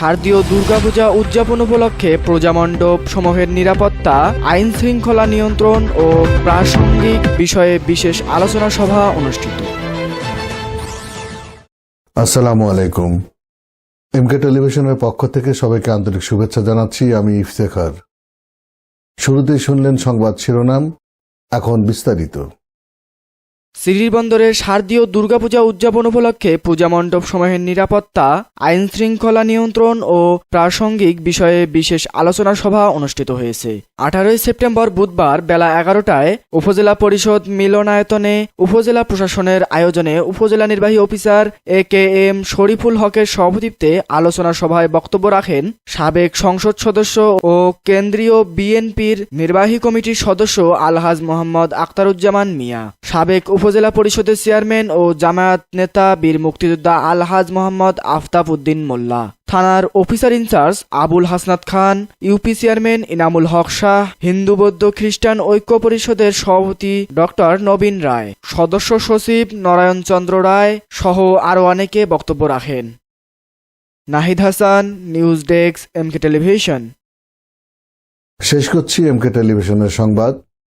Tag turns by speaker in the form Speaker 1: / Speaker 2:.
Speaker 1: শারদীয় দুর্গাপূজা উদযাপন উপলক্ষে প্রজামণ্ডপ সমূহের নিরাপত্তা, আইন শৃঙ্খলা নিয়ন্ত্রণ ও প্রাসঙ্গিক বিষয়ে বিশেষ আলোচনা সভা অনুষ্ঠিত।
Speaker 2: আসসালামু আলাইকুম। এমকে টেলিভিশনের পক্ষ থেকে সবাইকে আন্তরিক শুভেচ্ছা জানাচ্ছি, আমি ইফতেখার। শুরুতেই শুনলেন সংবাদ শিরোনাম, এখন বিস্তারিত।
Speaker 1: সিরির বন্দরের শারদীয় দুর্গাপূজা উদযাপন উপলক্ষে পূজা মণ্ডপ সমূহের নিরাপত্তা, আইন শৃঙ্খলা নিয়ন্ত্রণ ও প্রাসঙ্গিক বিষয়ে বিশেষ আলোচনা সভা অনুষ্ঠিত হয়েছে। আঠারোই সেপ্টেম্বর বুধবার বেলা এগারোটায় উপজেলা পরিষদ মিলনায়তনে উপজেলা প্রশাসনের আয়োজনে উপজেলা নির্বাহী officer A K M Shariful হকের সভাপতিত্বে আলোচনা সভায় বক্তব্য রাখেন সাবেক সংসদ সদস্য ও কেন্দ্রীয় বিএনপির নির্বাহী কমিটির সদস্য আলহাজ মোহাম্মদ আখতারুজ্জামান মিয়া। সাবেক উপজেলা পরিষদের চেয়ারম্যান ও জামায়াত নেতা বীর মুক্তিযোদ্ধা আলহাজ মোহাম্মদ আফতাব উদ্দিন মোল্লা। থানার officer in charge Abul Hasnat Khan, UP chairman Inamul Haque Shah, Hindu বৌদ্ধ খ্রিস্টান ঐক্য পরিষদের সভাপতি ডক্টর নবীন রায়, সদস্য সচিব নারায়ণ চন্দ্র রায় সহ আরও অনেকে বক্তব্য রাখেন। Nahid Hasan, news desk, MK television.
Speaker 2: শেষ করছি এমকে টেলিভিশনের সংবাদ।